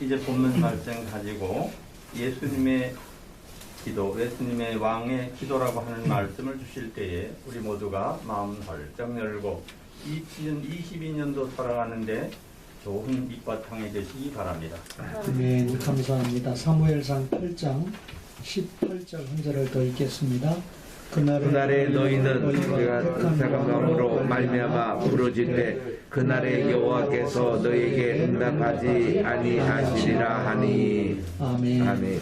이제 본문 말씀 가지고 예수님의 기도, 예수님의 왕의 기도라고 하는 말씀을 주실 때에 우리 모두가 마음 활짝 열고 2022년도 살아가는데 좋은 밑바탕이 되시기 바랍니다. 아멘. 감사합니다. 사무엘상 8장 18절 한 절을 더 읽겠습니다. 그날에, 그날에 너희는 내가 택한 마음으로 말미암아 부르짖을 때 그날에 여호와께서 너에게 응답하지 아니하시리라 하니 아멘. 아멘.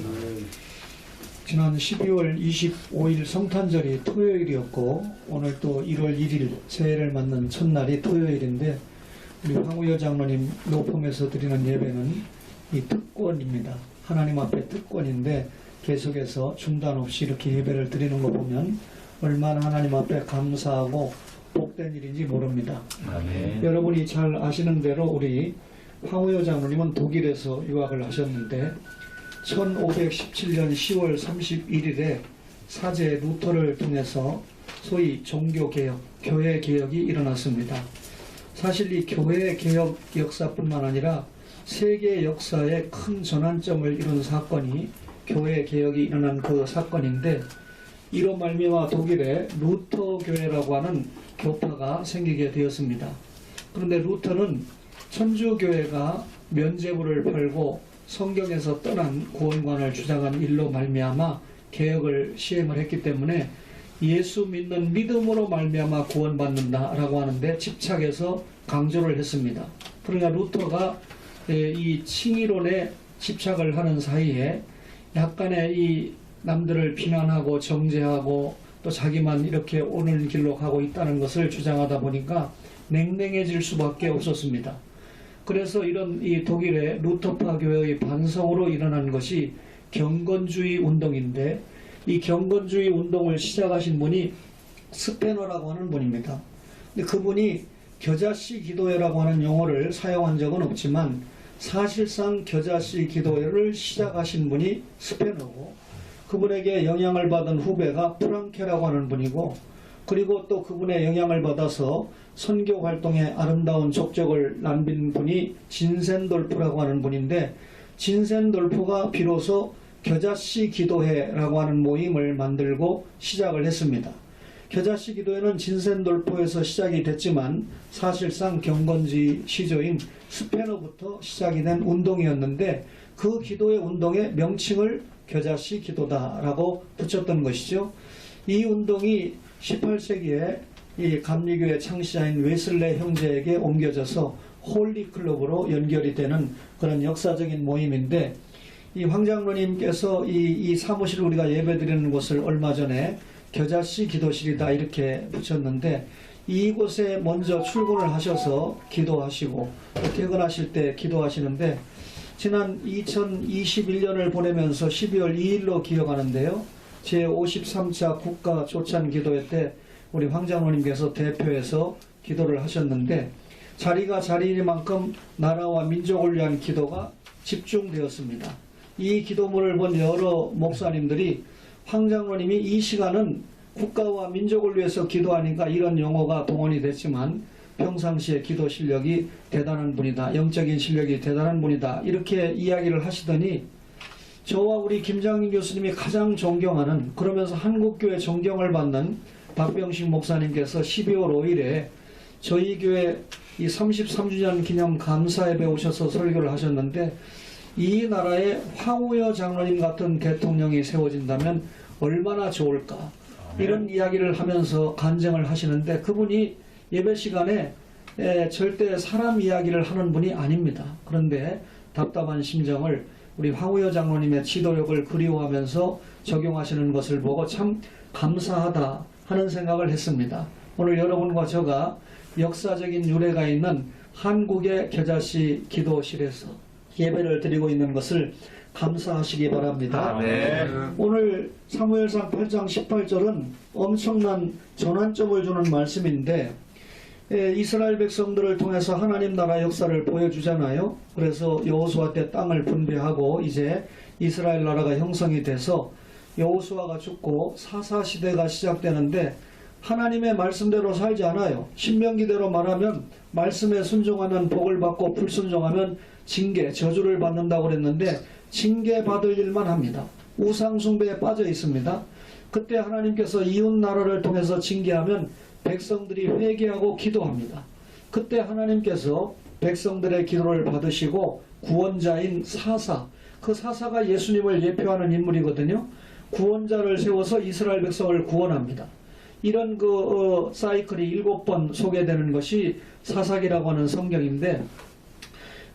지난 12월 25일 성탄절이 토요일이었고 오늘 또 1월 1일 새해를 맞는 첫날이 토요일인데 우리 황우여 장로님 노폼에서 드리는 예배는 이 특권입니다. 하나님 앞에 특권인데 계속해서 중단 없이 이렇게 예배를 드리는 거 보면 얼마나 하나님 앞에 감사하고 복된 일인지 모릅니다. 아멘. 여러분이 잘 아시는 대로 우리 황우여 장로님은 독일에서 유학을 하셨는데 1517년 10월 31일에 사제 루터를 통해서 소위 종교개혁, 교회개혁이 일어났습니다. 사실 이 교회개혁 역사뿐만 아니라 세계 역사에 큰 전환점을 이룬 사건이 교회개혁이 일어난 그 사건인데 이로 말미암아 독일에 루터 교회라고 하는 교파가 생기게 되었습니다. 그런데 루터는 천주교회가 면제부를 팔고 성경에서 떠난 구원관을 주장한 일로 말미암아 개혁을 시행을 했기 때문에 예수 믿는 믿음으로 말미암아 구원받는다라고 하는데 집착해서 강조를 했습니다. 그러니까 루터가 예, 이 칭의론에 집착을 하는 사이에 약간의 이 남들을 비난하고 정죄하고 또 자기만 이렇게 옳은 길로 가고 있다는 것을 주장하다 보니까 냉랭해질 수밖에 없었습니다. 그래서 이런 이 독일의 루터파 교회의 반성으로 일어난 것이 경건주의 운동인데 이 경건주의 운동을 시작하신 분이 스페너라고 하는 분입니다. 근데 그분이 겨자씨 기도회라고 하는 용어를 사용한 적은 없지만 사실상 겨자씨 기도회를 시작하신 분이 스페너고 그분에게 영향을 받은 후배가 프랑케라고 하는 분이고 그리고 또 그분의 영향을 받아서 선교 활동에 아름다운 족적을 남긴 분이 진센돌프라고 하는 분인데 진센돌프가 비로소 겨자씨 기도회라고 하는 모임을 만들고 시작을 했습니다. 겨자씨 기도회는 진센돌포에서 시작이 됐지만 사실상 경건지 시조인 스페너부터 시작이 된 운동이었는데 그 기도의 운동의 명칭을 겨자씨 기도다라고 붙였던 것이죠. 이 운동이 18세기에 이 감리교의 창시자인 웨슬레 형제에게 옮겨져서 홀리 클럽으로 연결이 되는 그런 역사적인 모임인데 이 황장로님께서 이, 이 사무실을 우리가 예배드리는 곳을 얼마 전에 겨자씨 기도실이다 이렇게 붙였는데 이곳에 먼저 출근을 하셔서 기도하시고 또 퇴근하실 때 기도하시는데 지난 2021년을 보내면서 12월 2일로 기억하는데요. 제 53차 국가 조찬 기도회 때 우리 황장로님께서 대표해서 기도를 하셨는데 자리가 자리만큼 나라와 민족을 위한 기도가 집중되었습니다. 이 기도문을 본 여러 목사님들이 황장로님이 이 시간은 국가와 민족을 위해서 기도하니까 이런 용어가 동원이 됐지만 평상시에 기도 실력이 대단한 분이다. 영적인 실력이 대단한 분이다. 이렇게 이야기를 하시더니 저와 우리 김장인 교수님이 가장 존경하는 그러면서 한국교회 존경을 받는 박병식 목사님께서 12월 5일에 저희 교회 이 33주년 기념 감사예배 오셔서 설교를 하셨는데 이 나라에 황우여 장로님 같은 대통령이 세워진다면 얼마나 좋을까 이런 이야기를 하면서 간증을 하시는데 그분이 예배 시간에 에, 절대 사람 이야기를 하는 분이 아닙니다. 그런데 답답한 심정을 우리 황우여 장로님의 지도력을 그리워하면서 적용하시는 것을 보고 참 감사하다 하는 생각을 했습니다. 오늘 여러분과 저가 역사적인 유래가 있는 한국의 겨자씨 기도실에서 예배를 드리고 있는 것을 감사하시기 바랍니다. 아멘. 오늘 사무엘상 8장 18절은 엄청난 전환점을 주는 말씀인데 예, 이스라엘 백성들을 통해서 하나님 나라 역사를 보여주잖아요. 그래서 여호수아 때 땅을 분배하고 이제 이스라엘 나라가 형성이 돼서 여호수아가 죽고 사사 시대가 시작되는데 하나님의 말씀대로 살지 않아요. 신명기대로 말하면 말씀에 순종하면 복을 받고 불순종하면 징계, 저주를 받는다고 그랬는데 징계 받을 일만 합니다. 우상 숭배에 빠져 있습니다. 그때 하나님께서 이웃 나라를 통해서 징계하면 백성들이 회개하고 기도합니다. 그때 하나님께서 백성들의 기도를 받으시고 구원자인 사사, 그 사사가 예수님을 예표하는 인물이거든요. 구원자를 세워서 이스라엘 백성을 구원합니다. 이런 그 어, 사이클이 일곱 번 소개되는 것이 사사기라고 하는 성경인데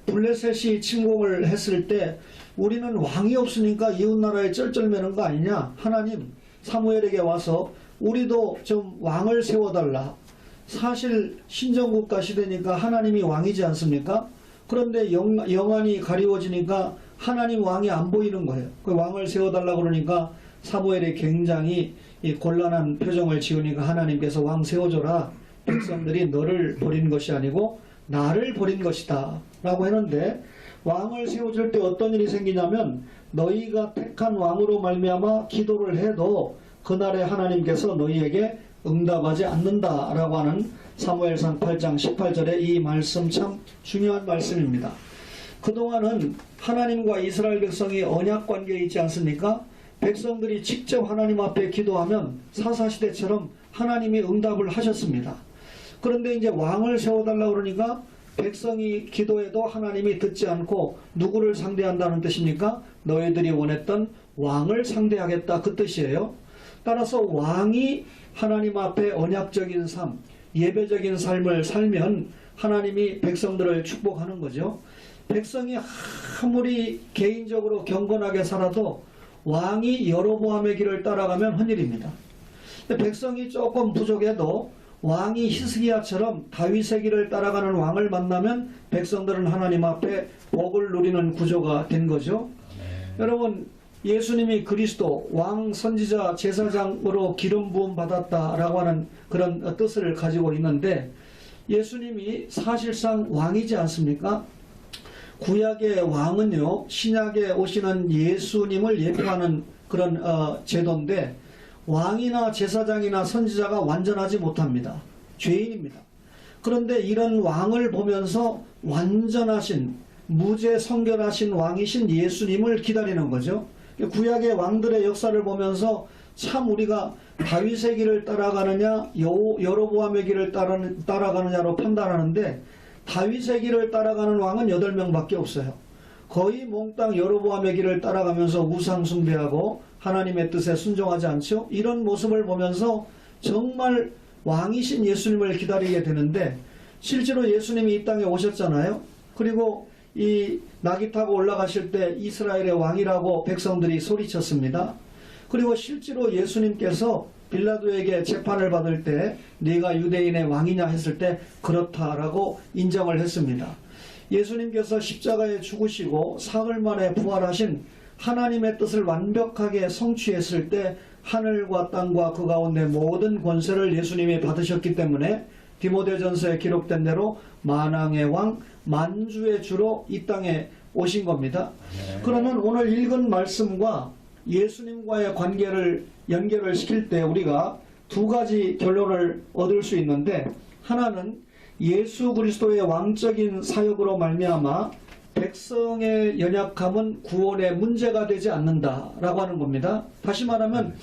블레셋이 침공을 했을 때 우리는 왕이 없으니까 이웃나라에 쩔쩔매는 거 아니냐 하나님 사무엘에게 와서 우리도 좀 왕을 세워달라. 사실 신정국가 시대니까 하나님이 왕이지 않습니까? 그런데 영, 영안이 가리워지니까 하나님 왕이 안 보이는 거예요. 그 왕을 세워달라 그러니까 사무엘이 굉장히 이 곤란한 표정을 지으니까 하나님께서 왕 세워줘라. 백성들이 너를 버린 것이 아니고 나를 버린 것이다. 라고 했는데 왕을 세워줄 때 어떤 일이 생기냐면 너희가 택한 왕으로 말미암아 기도를 해도 그날에 하나님께서 너희에게 응답하지 않는다라고 하는 사무엘상 8장 18절의 이 말씀 참 중요한 말씀입니다. 그동안은 하나님과 이스라엘 백성이 언약 관계에 있지 않습니까? 백성들이 직접 하나님 앞에 기도하면 사사시대처럼 하나님이 응답을 하셨습니다. 그런데 이제 왕을 세워달라 그러니까 백성이 기도해도 하나님이 듣지 않고 누구를 상대한다는 뜻입니까? 너희들이 원했던 왕을 상대하겠다 그 뜻이에요. 따라서 왕이 하나님 앞에 언약적인 삶, 예배적인 삶을 살면 하나님이 백성들을 축복하는 거죠. 백성이 아무리 개인적으로 경건하게 살아도 왕이 여로보암의 길을 따라가면 헌일입니다. 백성이 조금 부족해도 왕이 히스기야처럼 다윗의 길을 따라가는 왕을 만나면 백성들은 하나님 앞에 복을 누리는 구조가 된 거죠. 여러분 예수님이 그리스도 왕 선지자 제사장으로 기름 부음 받았다라고 하는 그런 뜻을 가지고 있는데 예수님이 사실상 왕이지 않습니까? 구약의 왕은요 신약에 오시는 예수님을 예표하는 그런 어, 제도인데 왕이나 제사장이나 선지자가 완전하지 못합니다. 죄인입니다. 그런데 이런 왕을 보면서 완전하신 무죄 성결하신 왕이신 예수님을 기다리는 거죠. 구약의 왕들의 역사를 보면서 참 우리가 다윗의 길을 따라가느냐 여- 여로보암의 길을 따라, 따라가느냐로 판단하는데 다윗의 길을 따라가는 왕은 8명밖에 없어요. 거의 몽땅 여로보암의 길을 따라가면서 우상 숭배하고 하나님의 뜻에 순종하지 않죠. 이런 모습을 보면서 정말 왕이신 예수님을 기다리게 되는데 실제로 예수님이 이 땅에 오셨잖아요. 그리고 이 나귀 타고 올라가실 때 이스라엘의 왕이라고 백성들이 소리쳤습니다. 그리고 실제로 예수님께서 빌라도에게 재판을 받을 때 네가 유대인의 왕이냐 했을 때 그렇다라고 인정을 했습니다. 예수님께서 십자가에 죽으시고 사흘 만에 부활하신 하나님의 뜻을 완벽하게 성취했을 때 하늘과 땅과 그 가운데 모든 권세를 예수님이 받으셨기 때문에 디모데전서에 기록된 대로 만왕의 왕 만주의 주로 이 땅에 오신 겁니다. 그러면 오늘 읽은 말씀과 예수님과의 관계를 연결을 시킬 때 우리가 두 가지 결론을 얻을 수 있는데 하나는 예수 그리스도의 왕적인 사역으로 말미암아 백성의 연약함은 구원의 문제가 되지 않는다라고 하는 겁니다. 다시 말하면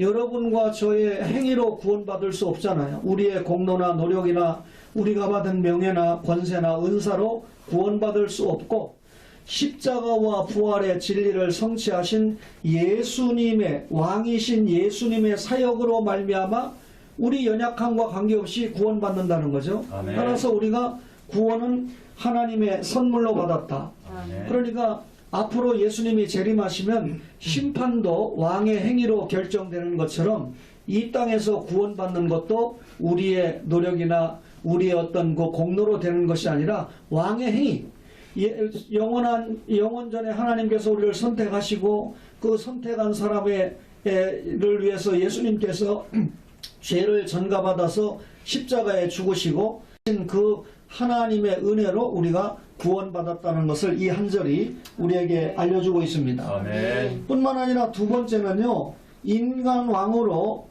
여러분과 저의 행위로 구원받을 수 없잖아요. 우리의 공로나 노력이나 우리가 받은 명예나 권세나 은사로 구원받을 수 없고 십자가와 부활의 진리를 성취하신 예수님의 왕이신 예수님의 사역으로 말미암아 우리 연약함과 관계없이 구원받는다는 거죠. 아멘. 따라서 우리가 구원은 하나님의 선물로 받았다. 아멘. 그러니까 앞으로 예수님이 재림하시면 심판도 왕의 행위로 결정되는 것처럼 이 땅에서 구원받는 것도 우리의 노력이나 우리의 어떤 그 공로로 되는 것이 아니라 왕의 행위. 예, 영원한 영원 전에 하나님께서 우리를 선택하시고 그 선택한 사람의 를 위해서 예수님께서 죄를 전가받아서 십자가에 죽으시고 그 하나님의 은혜로 우리가 구원받았다는 것을 이 한 절이 우리에게 알려주고 있습니다. 아멘. 뿐만 아니라 두 번째는요, 인간 왕으로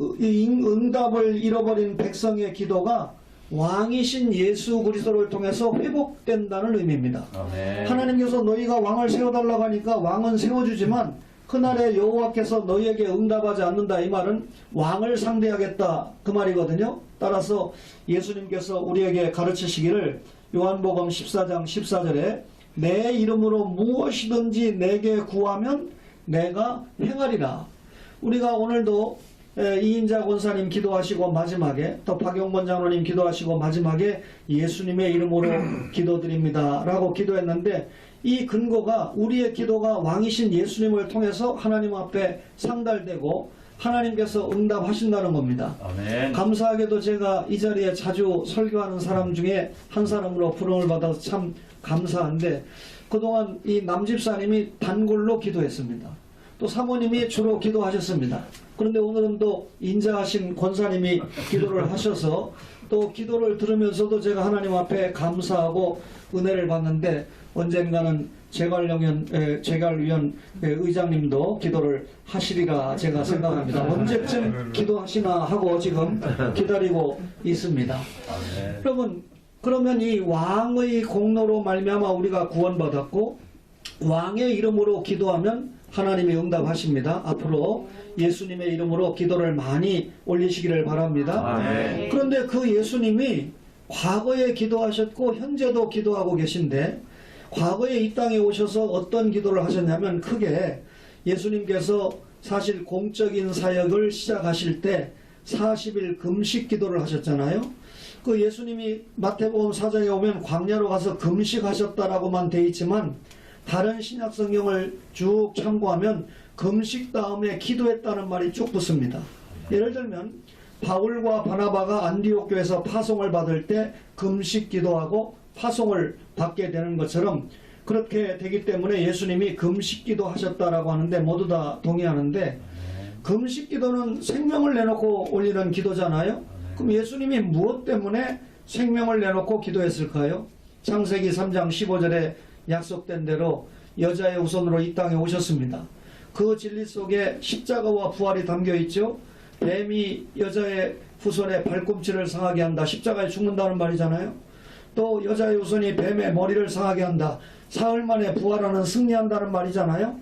응답을 잃어버린 백성의 기도가 왕이신 예수 그리스도를 통해서 회복된다는 의미입니다. 아멘. 하나님께서 너희가 왕을 세워달라고 하니까 왕은 세워주지만 그날에 여호와께서 너희에게 응답하지 않는다 이 말은 왕을 상대하겠다 그 말이거든요. 따라서 예수님께서 우리에게 가르치시기를 요한복음 14장 14절에 내 이름으로 무엇이든지 내게 구하면 내가 행하리라. 우리가 오늘도 에, 이인자 권사님 기도하시고 마지막에 또 박용권 장로님 기도하시고 마지막에 예수님의 이름으로 기도드립니다 라고 기도했는데 이 근거가 우리의 기도가 왕이신 예수님을 통해서 하나님 앞에 상달되고 하나님께서 응답하신다는 겁니다. 아멘. 감사하게도 제가 이 자리에 자주 설교하는 사람 중에 한 사람으로 부름을 받아서 참 감사한데 그동안 이 남집사님이 단골로 기도했습니다. 또 사모님이 주로 기도하셨습니다. 그런데 오늘은 또 인자하신 권사님이 기도를 하셔서 또 기도를 들으면서도 제가 하나님 앞에 감사하고 은혜를 받는데 언젠가는 재갈령연 에, 재갈위원 에, 의장님도 기도를 하시리라 제가 생각합니다. 언제쯤 기도하시나 하고 지금 기다리고 있습니다. 아멘. 여러분 그러면 이 왕의 공로로 말미암아 우리가 구원받았고 왕의 이름으로 기도하면 하나님이 응답하십니다. 앞으로 예수님의 이름으로 기도를 많이 올리시기를 바랍니다. 아멘. 그런데 그 예수님이 과거에 기도하셨고 현재도 기도하고 계신데 과거에 이 땅에 오셔서 어떤 기도를 하셨냐면 크게 예수님께서 사실 공적인 사역을 시작하실 때 40일 금식 기도를 하셨잖아요. 그 예수님이 마태복음 4장에 오면 광야로 가서 금식하셨다라고만 돼 있지만 다른 신약 성경을 쭉 참고하면 금식 다음에 기도했다는 말이 쭉 붙습니다. 예를 들면 바울과 바나바가 안디옥 교에서 파송을 받을 때 금식 기도하고 파송을 받게 되는 것처럼 그렇게 되기 때문에 예수님이 금식 기도 하셨다라고 하는데 모두 다 동의하는데 금식 기도는 생명을 내놓고 올리는 기도잖아요. 그럼 예수님이 무엇 때문에 생명을 내놓고 기도했을까요? 창세기 3장 15절에 약속된 대로 여자의 후손으로 이 땅에 오셨습니다. 그 진리 속에 십자가와 부활이 담겨 있죠. 뱀이 여자의 후손의 발꿈치를 상하게 한다. 십자가에 죽는다는 말이잖아요. 또 여자의 후손이 뱀의 머리를 상하게 한다. 사흘 만에 부활하는 승리한다는 말이잖아요.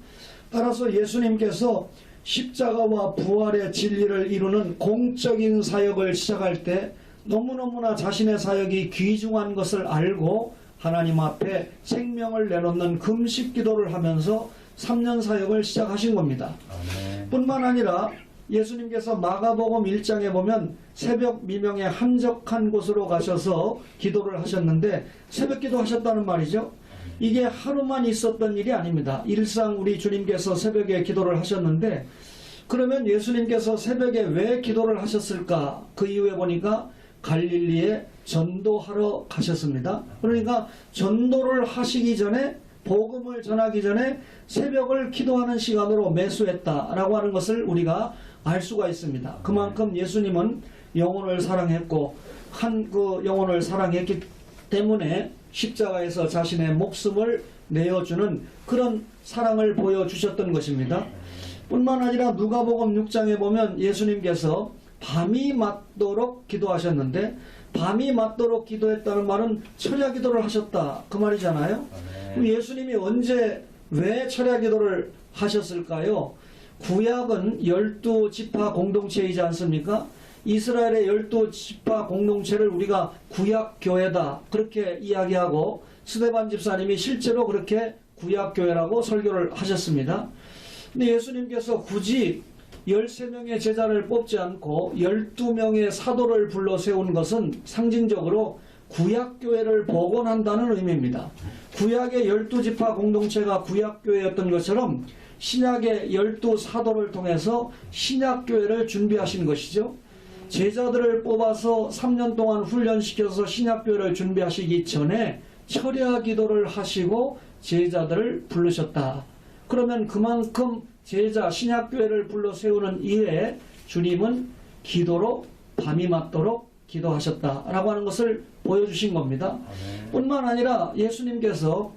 따라서 예수님께서 십자가와 부활의 진리를 이루는 공적인 사역을 시작할 때 너무너무나 자신의 사역이 귀중한 것을 알고 하나님 앞에 생명을 내놓는 금식 기도를 하면서 3년 사역을 시작하신 겁니다. 아멘. 뿐만 아니라 예수님께서 마가복음 1장에 보면 새벽 미명에 한적한 곳으로 가셔서 기도를 하셨는데 새벽 기도 하셨다는 말이죠. 이게 하루만 있었던 일이 아닙니다. 일상 우리 주님께서 새벽에 기도를 하셨는데 그러면 예수님께서 새벽에 왜 기도를 하셨을까? 그 이유에 보니까 갈릴리에 전도하러 가셨습니다. 그러니까 전도를 하시기 전에 복음을 전하기 전에 새벽을 기도하는 시간으로 매수했다라고 하는 것을 우리가 알 수가 있습니다. 그만큼 예수님은 영혼을 사랑했고 한 그 영혼을 사랑했기 때문에 십자가에서 자신의 목숨을 내어주는 그런 사랑을 보여주셨던 것입니다. 뿐만 아니라 누가복음 6장에 보면 예수님께서 밤이 맞도록 기도하셨는데 밤이 맞도록 기도했다는 말은 철야 기도를 하셨다 그 말이잖아요. 아멘. 그럼 예수님이 언제 왜 철야 기도를 하셨을까요? 구약은 열두 지파 공동체이지 않습니까? 이스라엘의 열두 지파 공동체를 우리가 구약 교회다 그렇게 이야기하고 스데반 집사님이 실제로 그렇게 구약 교회라고 설교를 하셨습니다. 근데 예수님께서 굳이 13명의 제자를 뽑지 않고 12명의 사도를 불러 세운 것은 상징적으로 구약교회를 복원한다는 의미입니다. 구약의 12지파 공동체가 구약교회였던 것처럼 신약의 12사도를 통해서 신약교회를 준비하신 것이죠. 제자들을 뽑아서 3년 동안 훈련시켜서 신약교회를 준비하시기 전에 철야 기도를 하시고 제자들을 부르셨다. 그러면 그만큼 제자 신약교회를 불러 세우는 이에 주님은 기도로 밤이 맞도록 기도하셨다라고 하는 것을 보여주신 겁니다. 아멘. 뿐만 아니라 예수님께서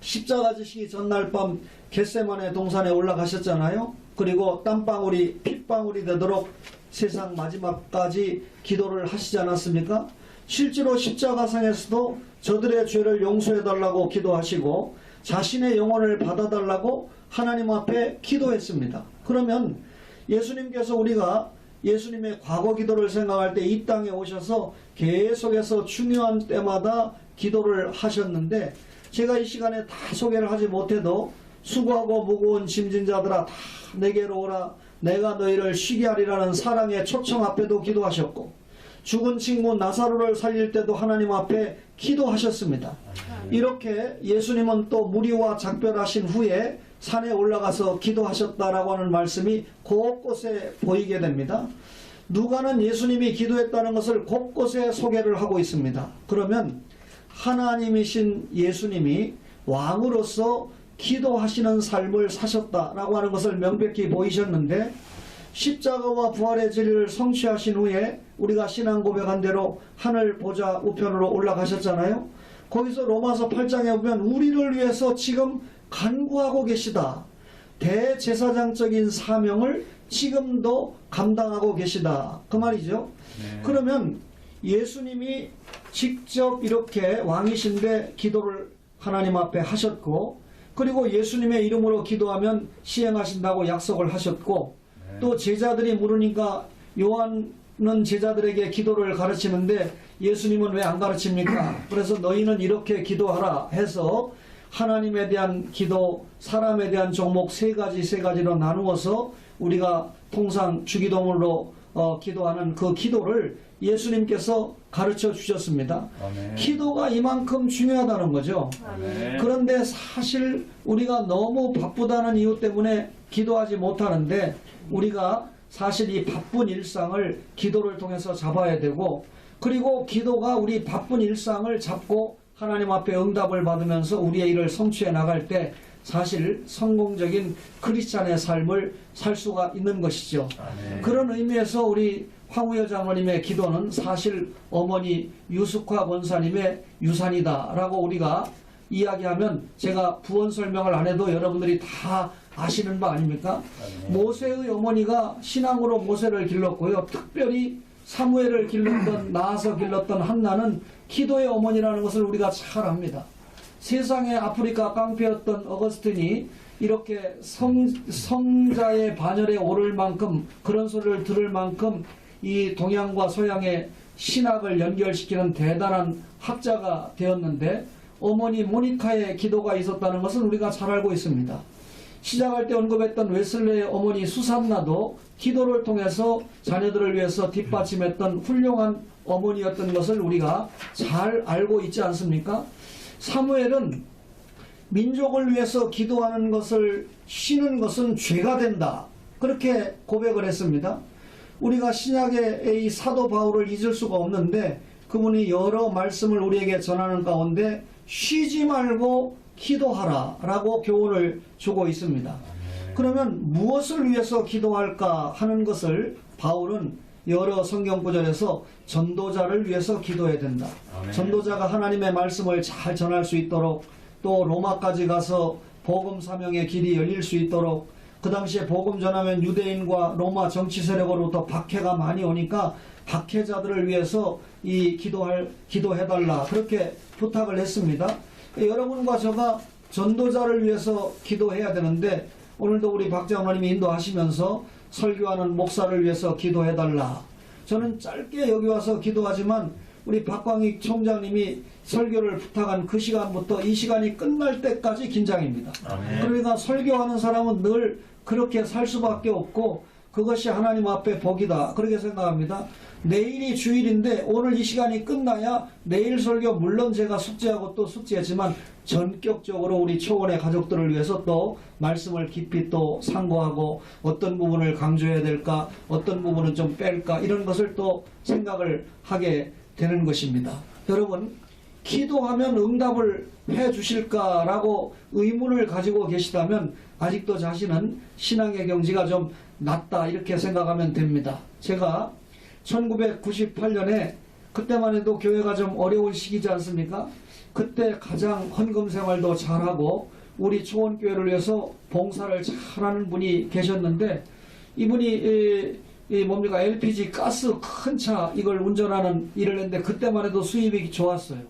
십자가 지시기 전날 밤 겟세만의 동산에 올라가셨잖아요. 그리고 땀방울이 핏방울이 되도록 세상 마지막까지 기도를 하시지 않았습니까? 실제로 십자가상에서도 저들의 죄를 용서해 달라고 기도하시고 자신의 영혼을 받아달라고 하나님 앞에 기도했습니다. 그러면 예수님께서 우리가 예수님의 과거 기도를 생각할 때 이 땅에 오셔서 계속해서 중요한 때마다 기도를 하셨는데 제가 이 시간에 다 소개를 하지 못해도 수고하고 무거운 짐진 자들아 다 내게로 오라 내가 너희를 쉬게 하리라는 사랑의 초청 앞에도 기도하셨고 죽은 친구 나사로를 살릴 때도 하나님 앞에 기도하셨습니다. 이렇게 예수님은 또 무리와 작별하신 후에 산에 올라가서 기도하셨다라고 하는 말씀이 곳곳에 보이게 됩니다. 누가는 예수님이 기도했다는 것을 곳곳에 소개를 하고 있습니다. 그러면 하나님이신 예수님이 왕으로서 기도하시는 삶을 사셨다라고 하는 것을 명백히 보이셨는데 십자가와 부활의 진리를 성취하신 후에 우리가 신앙 고백한 대로 하늘 보좌 우편으로 올라가셨잖아요. 거기서 로마서 8장에 보면 우리를 위해서 지금 간구하고 계시다. 대제사장적인 사명을 지금도 감당하고 계시다. 그 말이죠. 네. 그러면 예수님이 직접 이렇게 왕이신데 기도를 하나님 앞에 하셨고 그리고 예수님의 이름으로 기도하면 시행하신다고 약속을 하셨고 네. 또 제자들이 물으니까 요한은 제자들에게 기도를 가르치는데 예수님은 왜 안 가르칩니까? 그래서 너희는 이렇게 기도하라 해서 하나님에 대한 기도, 사람에 대한 종목 세 가지 세 가지로 나누어서 우리가 통상 주기도문으로 어, 기도하는 그 기도를 예수님께서 가르쳐 주셨습니다. 아멘. 기도가 이만큼 중요하다는 거죠. 아멘. 그런데 사실 우리가 너무 바쁘다는 이유 때문에 기도하지 못하는데 우리가 사실 이 바쁜 일상을 기도를 통해서 잡아야 되고 그리고 기도가 우리 바쁜 일상을 잡고 하나님 앞에 응답을 받으면서 우리의 일을 성취해 나갈 때 사실 성공적인 크리스찬의 삶을 살 수가 있는 것이죠. 아멘. 그런 의미에서 우리 황우여 장로님의 기도는 사실 어머니 유숙화 권사님의 유산이다라고 우리가 이야기하면 제가 부원 설명을 안 해도 여러분들이 다 아시는 바 아닙니까? 아멘. 모세의 어머니가 신앙으로 모세를 길렀고요. 특별히 사무엘을 길렀던 나아서 길렀던 한나는 기도의 어머니라는 것을 우리가 잘 압니다. 세상에 아프리카 깡패였던 어거스틴이 이렇게 성, 성자의 반열에 오를 만큼 그런 소리를 들을 만큼 이 동양과 서양의 신학을 연결시키는 대단한 학자가 되었는데 어머니 모니카의 기도가 있었다는 것은 우리가 잘 알고 있습니다. 시작할 때 언급했던 웨슬레의 어머니 수산나도 기도를 통해서 자녀들을 위해서 뒷받침했던 훌륭한 어머니였던 것을 우리가 잘 알고 있지 않습니까? 사무엘은 민족을 위해서 기도하는 것을 쉬는 것은 죄가 된다. 그렇게 고백을 했습니다. 우리가 신약의 이 사도 바울을 잊을 수가 없는데 그분이 여러 말씀을 우리에게 전하는 가운데 쉬지 말고 기도하라 라고 교훈을 주고 있습니다. 그러면 무엇을 위해서 기도할까 하는 것을 바울은 여러 성경 구절에서 전도자를 위해서 기도해야 된다. 아멘. 전도자가 하나님의 말씀을 잘 전할 수 있도록 또 로마까지 가서 복음 사명의 길이 열릴 수 있도록 그 당시에 복음 전하면 유대인과 로마 정치 세력으로부터 박해가 많이 오니까 박해자들을 위해서 이 기도할 기도해 달라 그렇게 부탁을 했습니다. 여러분과 저가 전도자를 위해서 기도해야 되는데 오늘도 우리 박장로님이 인도하시면서 설교하는 목사를 위해서 기도해달라. 저는 짧게 여기 와서 기도하지만 우리 박광익 총장님이 설교를 부탁한 그 시간부터 이 시간이 끝날 때까지 긴장입니다. 아멘. 그러니까 설교하는 사람은 늘 그렇게 살 수밖에 없고 그것이 하나님 앞에 복이다. 그렇게 생각합니다. 내일이 주일인데 오늘 이 시간이 끝나야 내일 설교 물론 제가 숙제하고 또 숙제했지만 전격적으로 우리 초원의 가족들을 위해서 또 말씀을 깊이 또 상고하고 어떤 부분을 강조해야 될까 어떤 부분은 좀 뺄까 이런 것을 또 생각을 하게 되는 것입니다. 여러분 기도하면 응답을 해 주실까라고 의문을 가지고 계시다면 아직도 자신은 신앙의 경지가 좀 낮다 이렇게 생각하면 됩니다. 제가 1998년에 그때만 해도 교회가 좀 어려운 시기지 않습니까? 그때 가장 헌금 생활도 잘하고 우리 초원교회를 위해서 봉사를 잘하는 분이 계셨는데 이분이 에, 이 뭡니까 LPG 가스 큰 차 이걸 운전하는 일을 했는데 그때만 해도 수입이 좋았어요.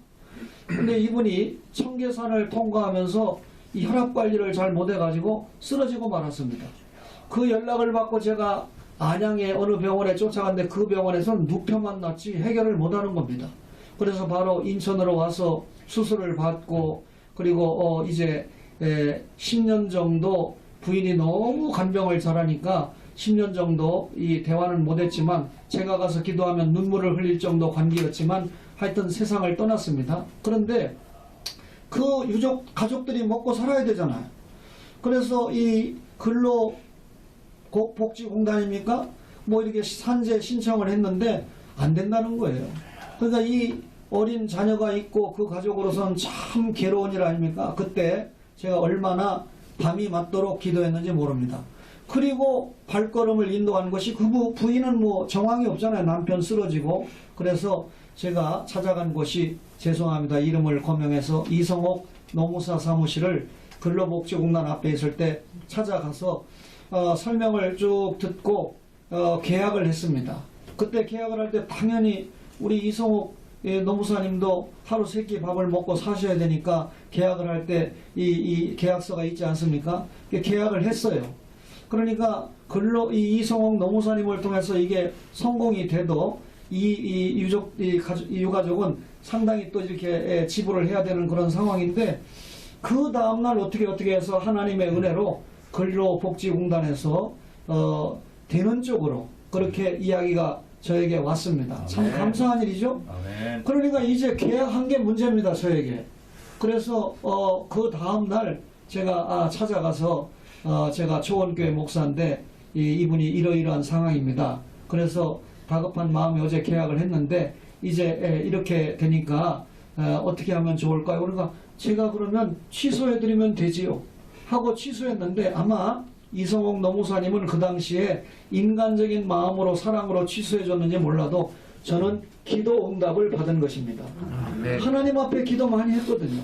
근데 이분이 청계산을 통과하면서 이 혈압 관리를 잘 못해가지고 쓰러지고 말았습니다. 그 연락을 받고 제가 안양의 어느 병원에 쫓아갔는데 그 병원에서는 누표만 났지 해결을 못하는 겁니다. 그래서 바로 인천으로 와서 수술을 받고 그리고 어 이제 에, 10년 정도 부인이 너무 간병을 잘하니까 10년 정도 이 대화는 못했지만 제가 가서 기도하면 눈물을 흘릴 정도 관계였지만 하여튼 세상을 떠났습니다. 그런데 그 유족 가족들이 먹고 살아야 되잖아요. 그래서 이 고- 복지공단입니까? 뭐 이렇게 산재 신청을 했는데 안 된다는 거예요. 그러니까 이 어린 자녀가 있고 그 가족으로서는 참 괴로운 일 아닙니까? 그때 제가 얼마나 밤이 맞도록 기도했는지 모릅니다. 그리고 발걸음을 인도한 것이 그 부- 부인은 뭐 정황이 없잖아요. 남편 쓰러지고. 그래서 제가 찾아간 곳이 죄송합니다. 이름을 거명해서 이성옥 노무사 사무실을 근로복지공단 앞에 있을 때 찾아가서 어, 설명을 쭉 듣고 어, 계약을 했습니다. 그때 계약을 할 때 당연히 우리 이성욱 예, 노무사님도 하루 세 끼 밥을 먹고 사셔야 되니까 계약을 할 때 이 이 계약서가 있지 않습니까? 그 계약을 했어요. 그러니까 근로 이 이성옥 노무사님을 통해서 이게 성공이 돼도 이, 이 유족 이, 가족, 이 유가족은 상당히 또 이렇게 예, 지불을 해야 되는 그런 상황인데 그 다음날 어떻게 어떻게 해서 하나님의 은혜로 근로복지공단에서 어, 되는 쪽으로 그렇게 이야기가 저에게 왔습니다. 참 아멘. 감사한 일이죠. 아멘. 그러니까 이제 계약한 게 문제입니다, 저에게. 그래서 어, 그 다음 날 제가 아, 찾아가서 어, 제가 초원교회 목사인데 이, 이분이 이러이러한 상황입니다. 그래서 다급한 마음에 어제 계약을 했는데 이제 에, 이렇게 되니까 어, 어떻게 하면 좋을까요? 그러니까 제가 그러면 취소해드리면 되지요. 하고 취소했는데 아마 이성옥 노무사님은 그 당시에 인간적인 마음으로 사랑으로 취소해줬는지 몰라도 저는 기도 응답을 받은 것입니다. 네. 하나님 앞에 기도 많이 했거든요.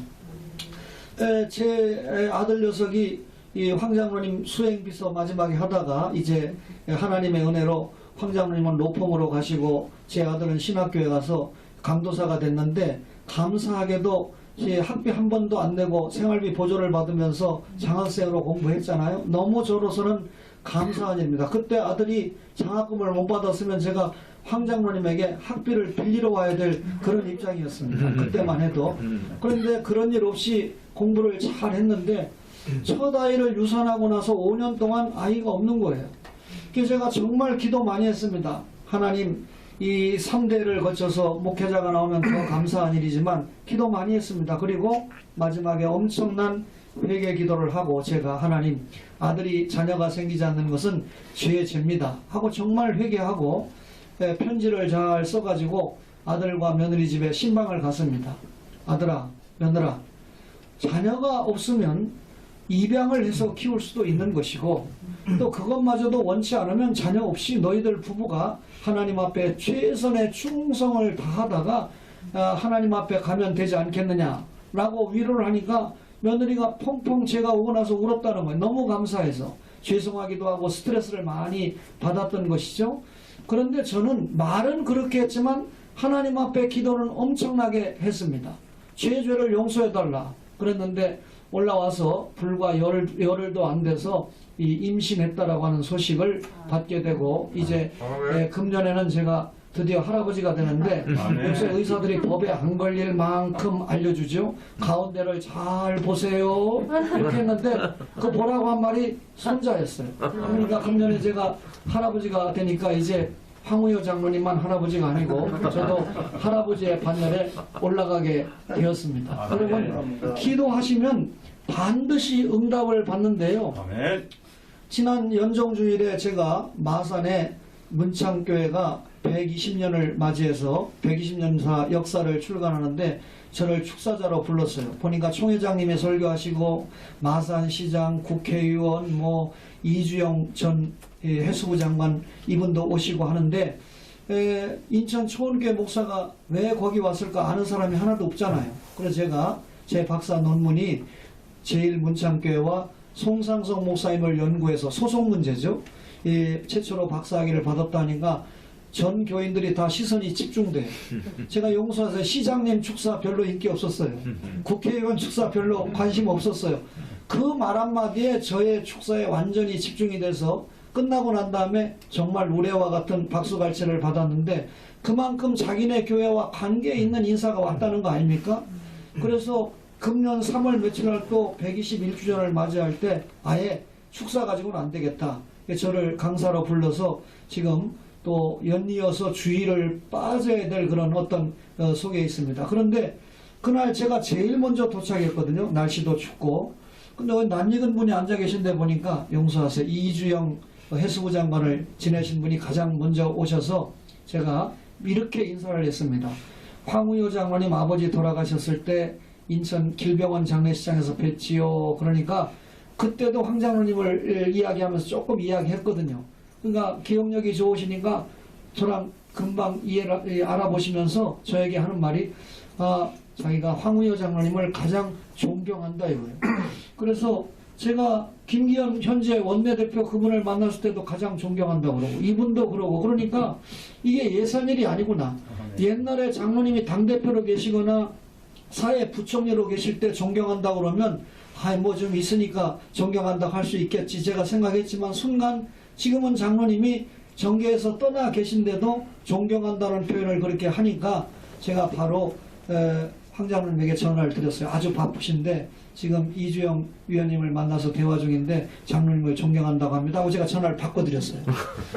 에, 제 에, 아들 녀석이 이 황 장로님 수행비서 마지막에 하다가 이제 하나님의 은혜로 황 장로님은 로펌으로 가시고 제 아들은 신학교에 가서 강도사가 됐는데 감사하게도 이 학비 한 번도 안 내고 생활비 보조를 받으면서 장학생으로 공부했잖아요. 너무 저로서는 감사한 일입니다. 그때 아들이 장학금을 못 받았으면 제가 황 장로님에게 학비를 빌리러 와야 될 그런 입장이었습니다. 그때만 해도. 그런데 그런 일 없이 공부를 잘 했는데 첫 아이를 유산하고 나서 5년 동안 아이가 없는 거예요. 그래서 제가 정말 기도 많이 했습니다. 하나님, 이 3대를 거쳐서 목회자가 나오면 더 감사한 일이지만 기도 많이 했습니다. 그리고 마지막에 엄청난 회개 기도를 하고 제가 하나님 아들이 자녀가 생기지 않는 것은 죄의 죄입니다. 하고 정말 회개하고 예, 편지를 잘 써가지고 아들과 며느리 집에 신방을 갔습니다. 아들아, 며느라, 자녀가 없으면 입양을 해서 키울 수도 있는 것이고 또 그것마저도 원치 않으면 자녀 없이 너희들 부부가 하나님 앞에 최선의 충성을 다하다가 아, 하나님 앞에 가면 되지 않겠느냐라고 위로를 하니까 며느리가 펑펑 제가 오고 나서 울었다는 거예요. 너무 감사해서 죄송하기도 하고 스트레스를 많이 받았던 것이죠. 그런데 저는 말은 그렇게 했지만 하나님 앞에 기도는 엄청나게 했습니다. 죄 죄를 용서해달라 그랬는데 올라와서 불과 열, 열흘도 안 돼서 이 임신했다라고 하는 소식을 받게 되고 이제 예, 금년에는 제가 드디어 할아버지가 되는데 아멘. 요새 의사들이 법에 안 걸릴 만큼 알려주죠. 가운데를 잘 보세요. 이렇게 했는데 그 보라고 한 말이 손자였어요. 그러니까 금년에 제가 할아버지가 되니까 이제 황우여 장로님만 할아버지가 아니고 저도 할아버지의 반열에 올라가게 되었습니다. 아멘. 여러분 기도하시면 반드시 응답을 받는데요. 아멘. 지난 연정주일에 제가 마산에 문창교회가 120년을 맞이해서 120년사 역사를 출간하는데 저를 축사자로 불렀어요. 보니까 총회장님이 설교하시고 마산시장, 국회의원, 뭐 이주영 전 예, 해수부 장관 이분도 오시고 하는데 에, 인천 초원교회 목사가 왜 거기 왔을까 아는 사람이 하나도 없잖아요. 그래서 제가 제 박사 논문이 제일 문창교회와 송상성 목사님을 연구해서 소송 문제죠. 이 최초로 박사학위를 받았다니까 전 교인들이 다 시선이 집중돼. 제가 용서해서 시장님 축사 별로 인기 없었어요. 국회의원 축사 별로 관심 없었어요. 그 말 한마디에 저의 축사에 완전히 집중이 돼서 끝나고 난 다음에 정말 우레와 같은 박수갈채를 받았는데 그만큼 자기네 교회와 관계 있는 인사가 왔다는 거 아닙니까? 그래서 금년 3월 며칠 날 또 121주년을 맞이할 때 아예 축사 가지고는 안 되겠다. 저를 강사로 불러서 지금 또 연이어서 주의를 빠져야 될 그런 어떤 어, 속에 있습니다. 그런데 그날 제가 제일 먼저 도착했거든요. 날씨도 춥고. 근데 왜 낯익은 분이 앉아 계신데 보니까 용서하세요. 이주영 해수부 장관을 지내신 분이 가장 먼저 오셔서 제가 이렇게 인사를 했습니다. 황우여 장관님 아버지 돌아가셨을 때 인천 길병원 장례식장에서 뵀지요. 그러니까 그때도 황 장로님을 이야기하면서 조금 이야기했거든요. 그러니까 기억력이 좋으시니까 저랑 금방 이해를 예, 알아보시면서 저에게 하는 말이 아 자기가 황우여 장로님을 가장 존경한다 이거예요. 그래서 제가 김기현 현재 원내대표 그분을 만났을 때도 가장 존경한다고 그러고 이분도 그러고 그러니까 이게 예산일이 아니구나. 옛날에 장로님이 당대표로 계시거나 사회 부총리로 계실 때 존경한다고 그러면 아이 뭐 좀 있으니까 존경한다고 할수 있겠지 제가 생각했지만 순간 지금은 장로님이 정계에서 떠나 계신데도 존경한다는 표현을 그렇게 하니까 제가 바로 에, 황 장로님에게 전화를 드렸어요. 아주 바쁘신데 지금 이주영 위원님을 만나서 대화 중인데 장로님을 존경한다고 합니다. 하고 제가 전화를 바꿔드렸어요.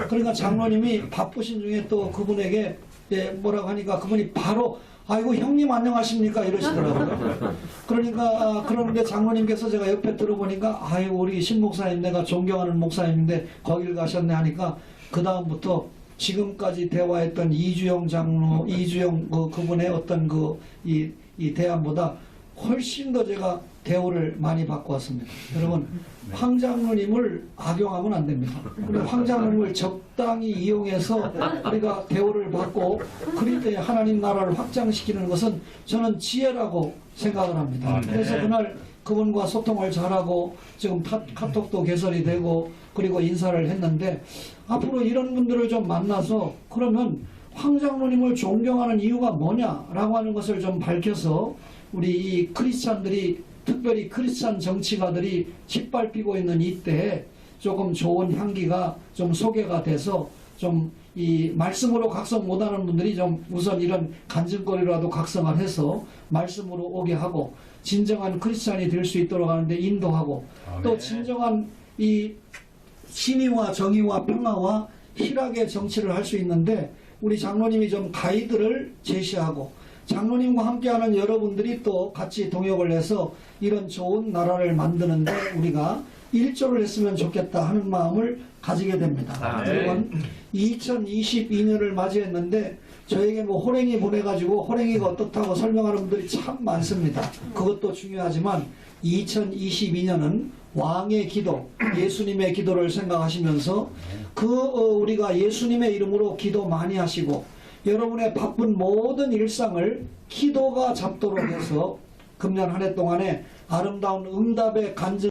그러니까 장로님이 바쁘신 중에 또 그분에게 예, 뭐라고 하니까 그분이 바로 아이고 형님 안녕하십니까 이러시더라고요. 그러니까 아, 그러는데 장로님께서 제가 옆에 들어보니까 아유 우리 신 목사님 내가 존경하는 목사님인데 거길 가셨네 하니까 그 다음부터 지금까지 대화했던 이주영 장로, 이주영 그 그분의 어떤 그 이 이 대안보다 훨씬 더 제가 대우를 많이 받고 왔습니다. 여러분 황 장로님을 악용하면 안 됩니다. 우리 황 장로님을 적당히 이용해서 우리가 대우를 받고 그리 하나님 나라를 확장시키는 것은 저는 지혜라고 생각을 합니다. 아, 네. 그래서 그날 그분과 소통을 잘하고 지금 카, 카톡도 개설이 되고 그리고 인사를 했는데 앞으로 이런 분들을 좀 만나서 그러면 황 장로님을 존경하는 이유가 뭐냐라고 하는 것을 좀 밝혀서 우리 이 크리스찬들이 특별히 크리스찬 정치가들이 짓밟히고 있는 이때에 조금 좋은 향기가 좀 소개가 돼서 좀 이 말씀으로 각성 못하는 분들이 좀 우선 이런 간증거리라도 각성을 해서 말씀으로 오게 하고 진정한 크리스찬이 될 수 있도록 하는데 인도하고 또 아멘. 진정한 이 신의와 정의와 평화와 희락의 정치를 할 수 있는데 우리 장로님이 좀 가이드를 제시하고 장로님과 함께하는 여러분들이 또 같이 동역을 해서 이런 좋은 나라를 만드는데 우리가 일조를 했으면 좋겠다 하는 마음을 가지게 됩니다. 아, 네. 여러분 2022년을 맞이했는데 저에게 뭐 호랭이 보내가지고 호랭이가 어떻다고 설명하는 분들이 참 많습니다. 그것도 중요하지만 2022년은 왕의 기도, 예수님의 기도를 생각하시면서 그 어, 우리가 예수님의 이름으로 기도 많이 하시고 여러분의 바쁜 모든 일상을 기도가 잡도록 해서 금년 한 해 동안에 아름다운 응답의 간증